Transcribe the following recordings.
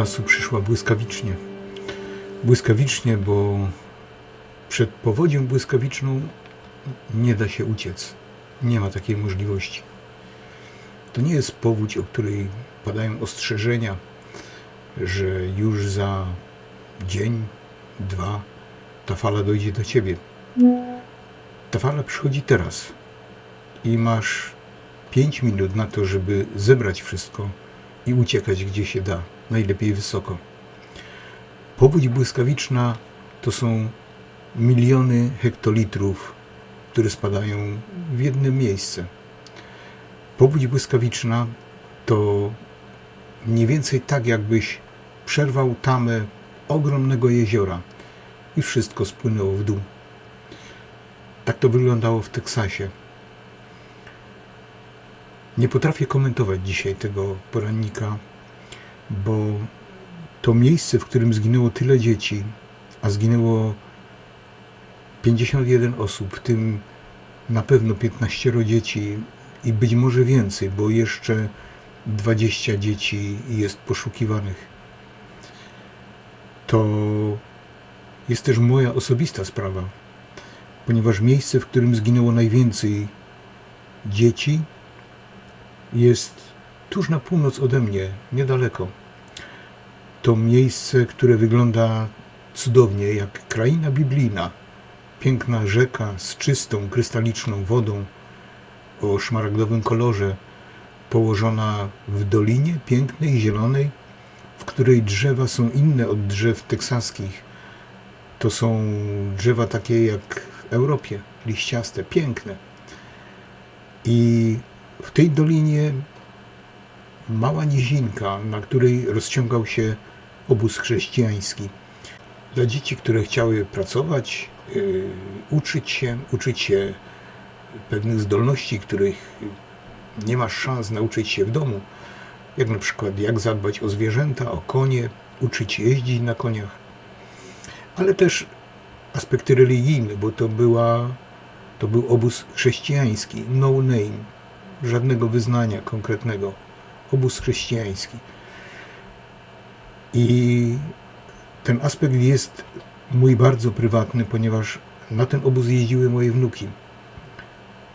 Teksasu przyszła błyskawicznie. Błyskawicznie, bo przed powodzią błyskawiczną nie da się uciec. Nie ma takiej możliwości. To nie jest powódź, o której padają ostrzeżenia, że już za dzień, dwa ta fala dojdzie do ciebie. Ta fala przychodzi teraz i masz 5 minut na to, żeby zebrać wszystko i uciekać gdzie się da, najlepiej wysoko. Powódź błyskawiczna to są miliony hektolitrów, które spadają w jedno miejsce. Powódź błyskawiczna to mniej więcej tak, jakbyś przerwał tamę ogromnego jeziora i wszystko spłynęło w dół. Tak to wyglądało w Teksasie. Nie potrafię komentować dzisiaj tego porannika, bo to miejsce, w którym zginęło tyle dzieci, a zginęło 51 osób, w tym na pewno 15 dzieci i być może więcej, bo jeszcze 20 dzieci jest poszukiwanych. To jest też moja osobista sprawa, ponieważ miejsce, w którym zginęło najwięcej dzieci, jest tuż na północ ode mnie, niedaleko. To miejsce, które wygląda cudownie, jak kraina biblijna. Piękna rzeka z czystą, krystaliczną wodą o szmaragdowym kolorze, położona w dolinie pięknej, zielonej, w której drzewa są inne od drzew teksaskich. To są drzewa takie jak w Europie, liściaste, piękne. I w tej dolinie mała nizinka, na której rozciągał się obóz chrześcijański. Dla dzieci, które chciały pracować, yy, uczyć się, uczyć się pewnych zdolności, których nie masz szans nauczyć się w domu, jak na przykład jak zadbać o zwierzęta, o konie, uczyć jeździć na koniach, ale też aspekty religijne, bo to była, to był obóz chrześcijański, no name, żadnego wyznania konkretnego, obóz chrześcijański. I ten aspekt jest mój bardzo prywatny, ponieważ na ten obóz jeździły moje wnuki.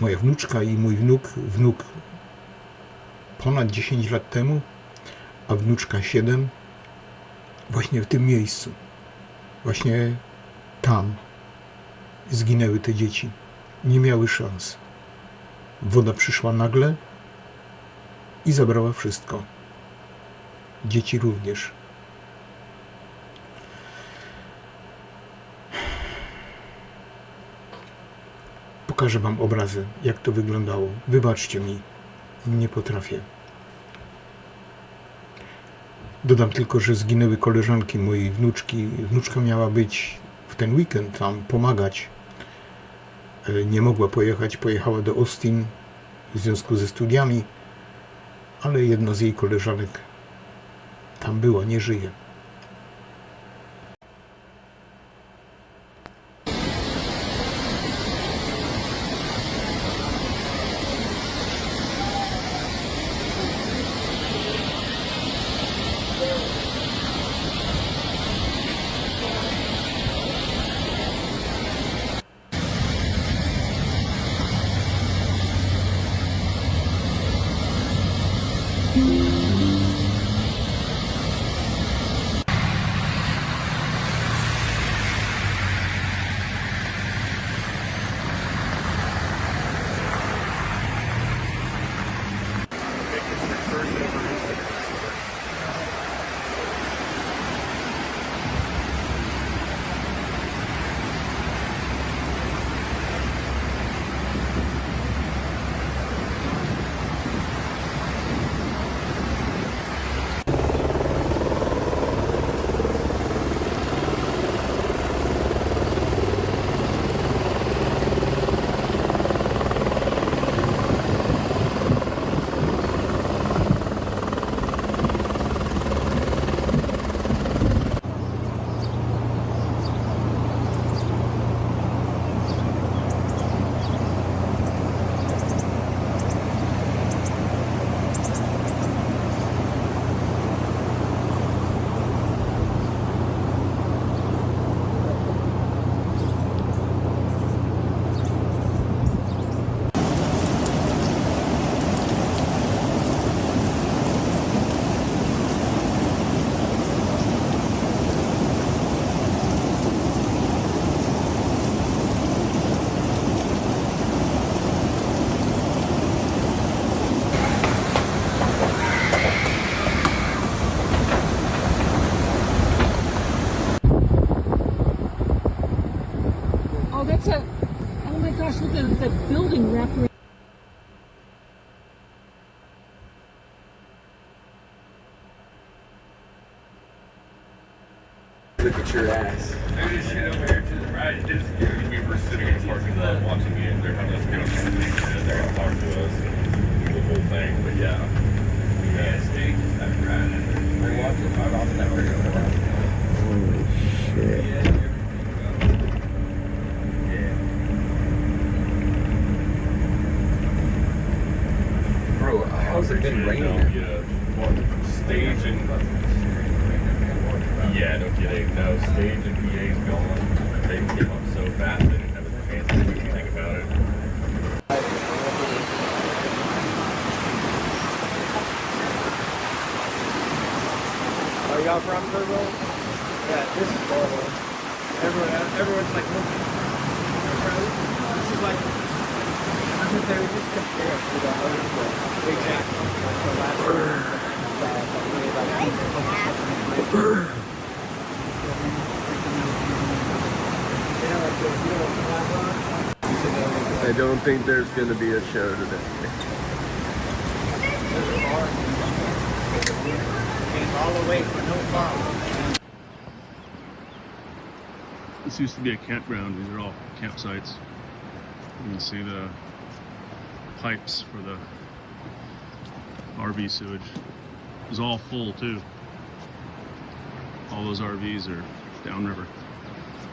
Moja wnuczka i mój wnuk, wnuk ponad 10 lat temu, a wnuczka 7, właśnie w tym miejscu. Właśnie tam zginęły te dzieci. Nie miały szans. Woda przyszła nagle i zabrała wszystko. Dzieci również. Pokażę Wam obrazy, jak to wyglądało. Wybaczcie mi, nie potrafię. Dodam tylko, że zginęły koleżanki mojej wnuczki. Wnuczka miała być w ten weekend tam pomagać E, nie mogła pojechać, pojechała do Austin w związku ze studiami, ale jedna z jej koleżanek tam była, nie żyje. that's a gosh! Look at that building wrapped around. How's it been raining? Yeah. Well, stage and yeah, no kidding. No stage and PA's gone. They came up so fast they didn't have a chance to do anything about it. Are y'all from Turbo? Yeah, this is horrible. Everyone, everyone's like looking. This is like, I think they were just comparing to the other. Exactly. Like the last one. That, like? I don't think there's gonna be a show today. This used to be a campground. These are all campsites. You can see the pipes for the RV sewage. Was all full too. All those RVs are downriver,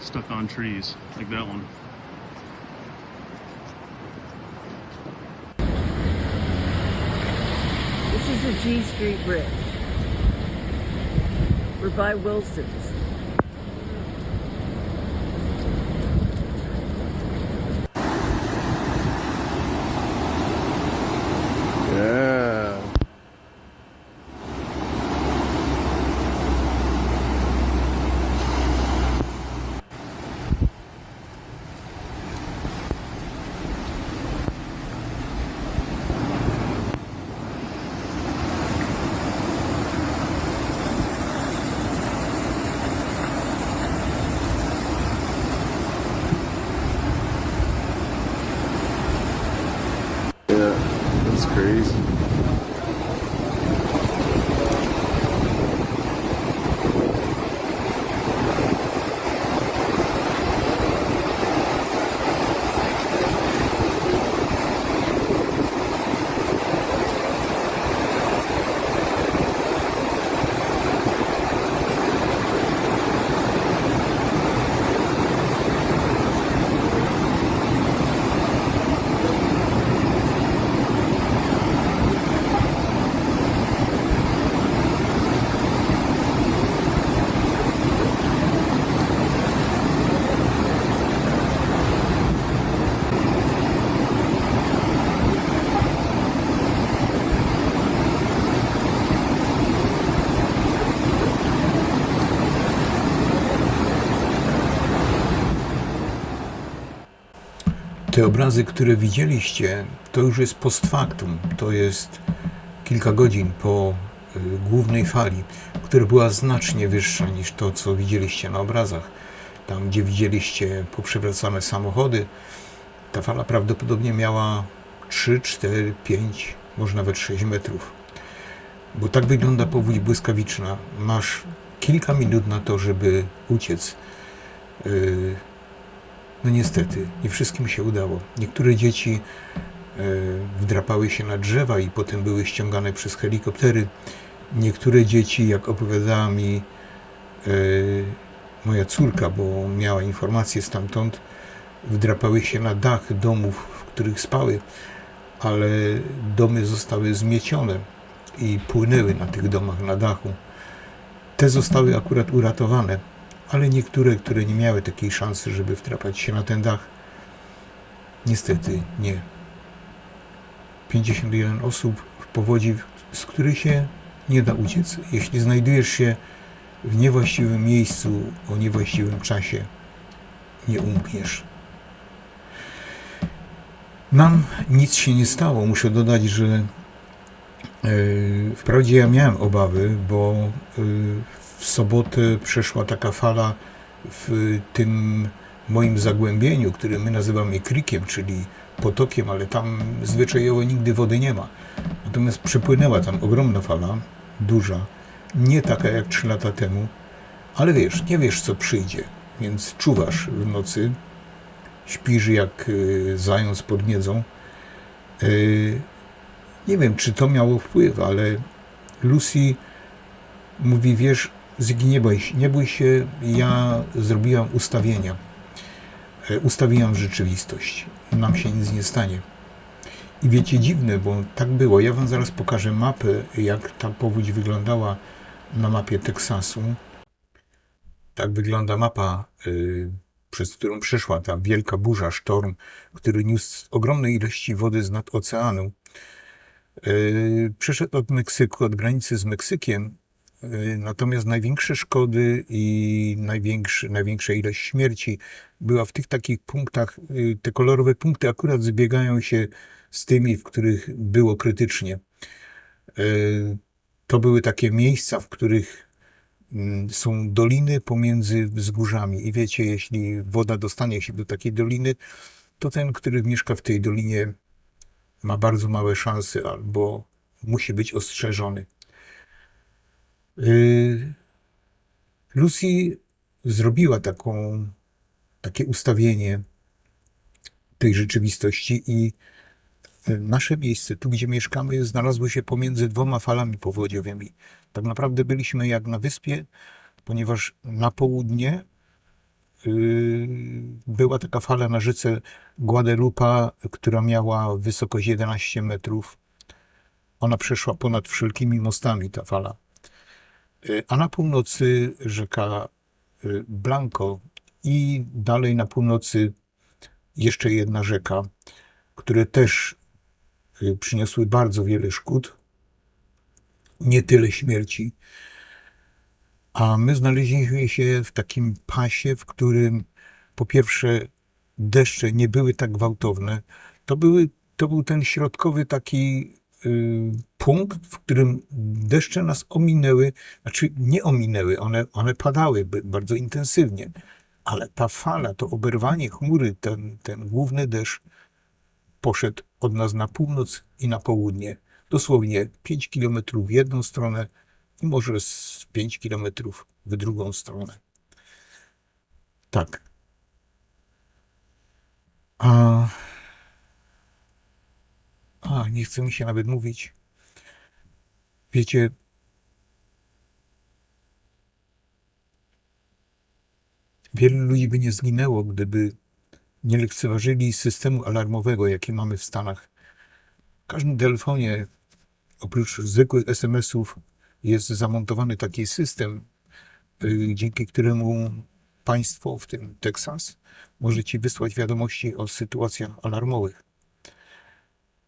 stuck on trees like that one. This is the G Street Bridge. We're by Wilson's. That's crazy. Te obrazy, które widzieliście, to już jest post factum. To jest kilka godzin po y, głównej fali, która była znacznie wyższa niż to, co widzieliście na obrazach. Tam, gdzie widzieliście poprzewracane samochody, ta fala prawdopodobnie miała 3, 4, 5, może nawet 6 metrów. Bo tak wygląda powódź błyskawiczna. Masz kilka minut na to, żeby uciec. Yy, no niestety, nie wszystkim się udało. Niektóre dzieci e, wdrapały się na drzewa i potem były ściągane przez helikoptery. Niektóre dzieci, jak opowiadała mi e, moja córka, bo miała informacje stamtąd, wdrapały się na dach domów, w których spały, ale domy zostały zmiecione i płynęły na tych domach na dachu. Te zostały akurat uratowane ale niektóre, które nie miały takiej szansy, żeby wdrapać się na ten dach, niestety nie. 51 osób w powodzi, z których się nie da uciec. Jeśli znajdujesz się w niewłaściwym miejscu o niewłaściwym czasie, nie umkniesz. Nam nic się nie stało. Muszę dodać, że e, wprawdzie ja miałem obawy, bo e, w sobotę przeszła taka fala w tym moim zagłębieniu, które my nazywamy krikiem, czyli potokiem, ale tam zwyczajowo nigdy wody nie ma. Natomiast przepłynęła tam ogromna fala, duża, nie taka jak 3 lata temu, ale wiesz, nie wiesz co przyjdzie, więc czuwasz w nocy, śpisz jak y, zając pod miedzą. Y, nie wiem, czy to miało wpływ, ale Lucy mówi, wiesz, Zygi, nie bój, się- nie bój się, ja zrobiłam ustawienia. E, Ustawiłam rzeczywistość. Nam się nic nie stanie. I wiecie, dziwne, bo tak było. Ja wam zaraz pokażę mapę, jak ta powódź wyglądała na mapie Teksasu. Tak wygląda mapa, y, przez którą przeszła ta wielka burza, sztorm, który niósł ogromne ilości wody z nad oceanu. Y, Przeszedł od Meksyku, od granicy z Meksykiem, natomiast największe szkody i największy, największa ilość śmierci była w tych takich punktach, y, te kolorowe punkty akurat zbiegają się z tymi, w których było krytycznie. Y, To były takie miejsca, w których mm, są doliny pomiędzy wzgórzami. I wiecie, jeśli woda dostanie się do takiej doliny, to ten, który mieszka w tej dolinie, ma bardzo małe szanse albo musi być ostrzeżony. Y, Lucy zrobiła taką, takie ustawienie tej rzeczywistości i y, nasze miejsce, tu gdzie mieszkamy, znalazło się pomiędzy dwoma falami powodziowymi. Tak naprawdę byliśmy jak na wyspie, ponieważ na południe y, była taka fala na rzece Guadalupe, która miała wysokość 11 metrów. Ona przeszła ponad wszelkimi mostami, ta fala. Y, A na północy rzeka y, Blanco i dalej na północy jeszcze jedna rzeka, które też y, przyniosły bardzo wiele szkód, nie tyle śmierci. A my znaleźliśmy się w takim pasie, w którym po pierwsze deszcze nie były tak gwałtowne. To, były, to był ten środkowy taki punkt, w którym deszcze nas ominęły, znaczy nie ominęły, one, one padały bardzo intensywnie, ale ta fala, to oberwanie chmury, ten, ten główny deszcz poszedł od nas na północ i na południe. Dosłownie 5 kilometrów w jedną stronę i może z 5 kilometrów w drugą stronę. Tak. A, nie chce mi się nawet mówić. Wiecie, wielu ludzi by nie zginęło, gdyby nie lekceważyli systemu alarmowego, jaki mamy w Stanach. W każdym telefonie, oprócz zwykłych SMS-ów, jest zamontowany taki system, y, dzięki któremu państwo, w tym Teksas, może ci wysłać wiadomości o sytuacjach alarmowych.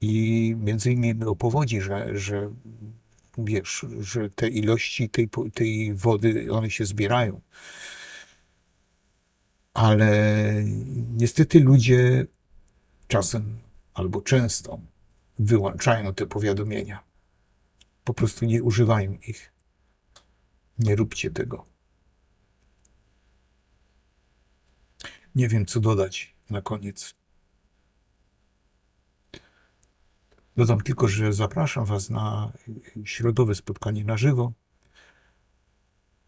I między innymi o powodzi, że, że wiesz, że te ilości tej, tej wody, one się zbierają. Ale niestety ludzie czasem albo często wyłączają te powiadomienia. Po prostu nie używają ich. Nie róbcie tego. Nie wiem, co dodać na koniec. Dodam tylko, że zapraszam Was na środowe spotkanie na żywo.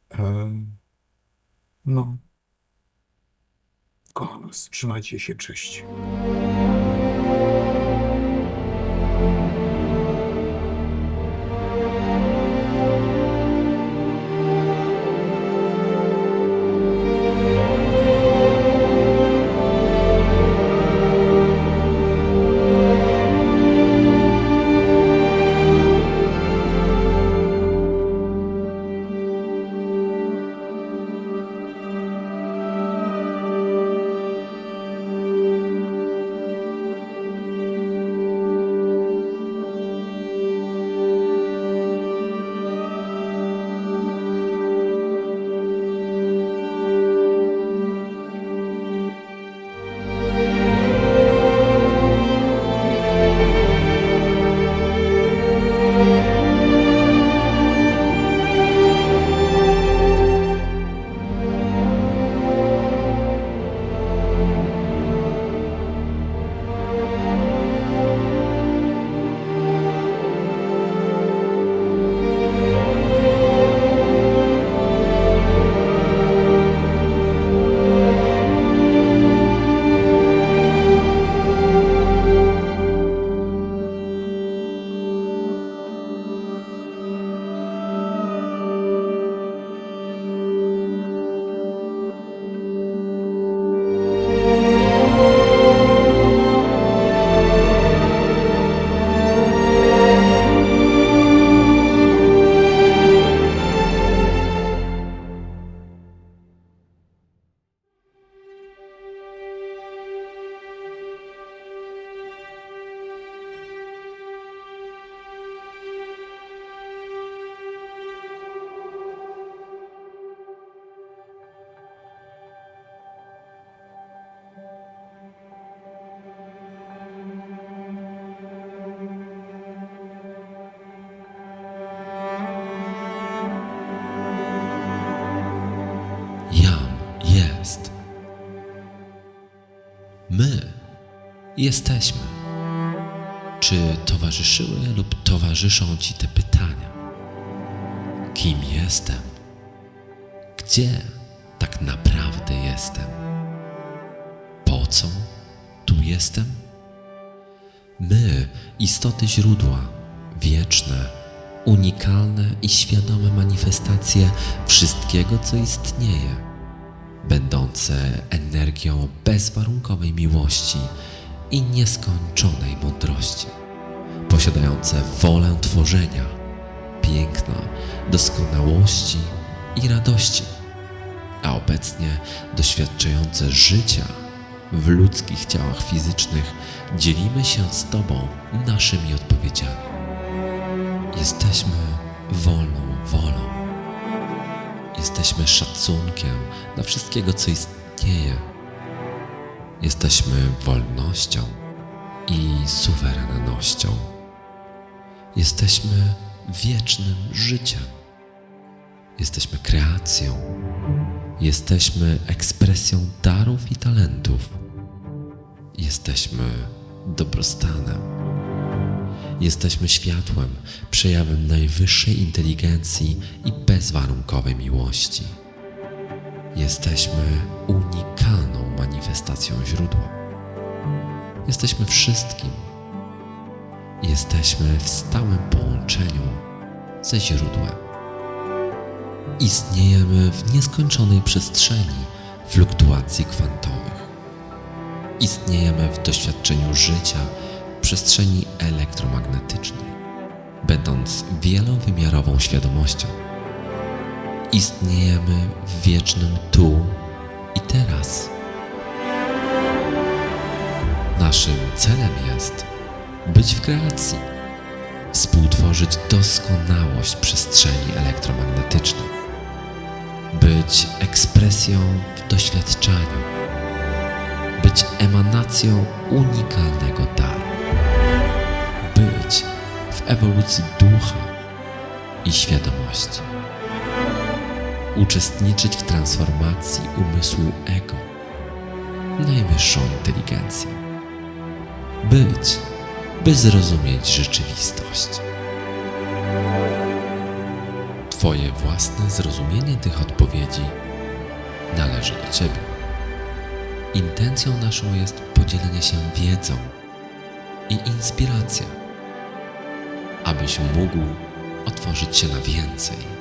Em, No. Kocham Was. Trzymajcie się. Cześć. Jesteśmy? Czy towarzyszyły lub towarzyszą Ci te pytania? Kim jestem? Gdzie tak naprawdę jestem? Po co tu jestem? My, istoty źródła, wieczne, unikalne i świadome manifestacje wszystkiego, co istnieje, będące energią bezwarunkowej miłości i nieskończonej mądrości, posiadające wolę tworzenia, piękna, doskonałości i radości, a obecnie doświadczające życia w ludzkich ciałach fizycznych, dzielimy się z Tobą naszymi odpowiedziami. Jesteśmy wolną wolą. Jesteśmy szacunkiem dla wszystkiego, co istnieje. Jesteśmy wolnością i suwerennością. Jesteśmy wiecznym życiem. Jesteśmy kreacją. Jesteśmy ekspresją darów i talentów. Jesteśmy dobrostanem. Jesteśmy światłem, przejawem najwyższej inteligencji i bezwarunkowej miłości. Jesteśmy unikalną manifestacją źródła. Jesteśmy wszystkim. Jesteśmy w stałym połączeniu ze źródłem. Istniejemy w nieskończonej przestrzeni fluktuacji kwantowych. Istniejemy w doświadczeniu życia w przestrzeni elektromagnetycznej, będąc wielowymiarową świadomością. Istniejemy w wiecznym tu i teraz. Naszym celem jest być w kreacji, współtworzyć doskonałość przestrzeni elektromagnetycznej, być ekspresją w doświadczaniu, być emanacją unikalnego daru, być w ewolucji ducha i świadomości, uczestniczyć w transformacji umysłu ego najwyższą inteligencję, być, by zrozumieć rzeczywistość. Twoje własne zrozumienie tych odpowiedzi należy do Ciebie. Intencją naszą jest podzielenie się wiedzą i inspiracja, abyś mógł otworzyć się na więcej.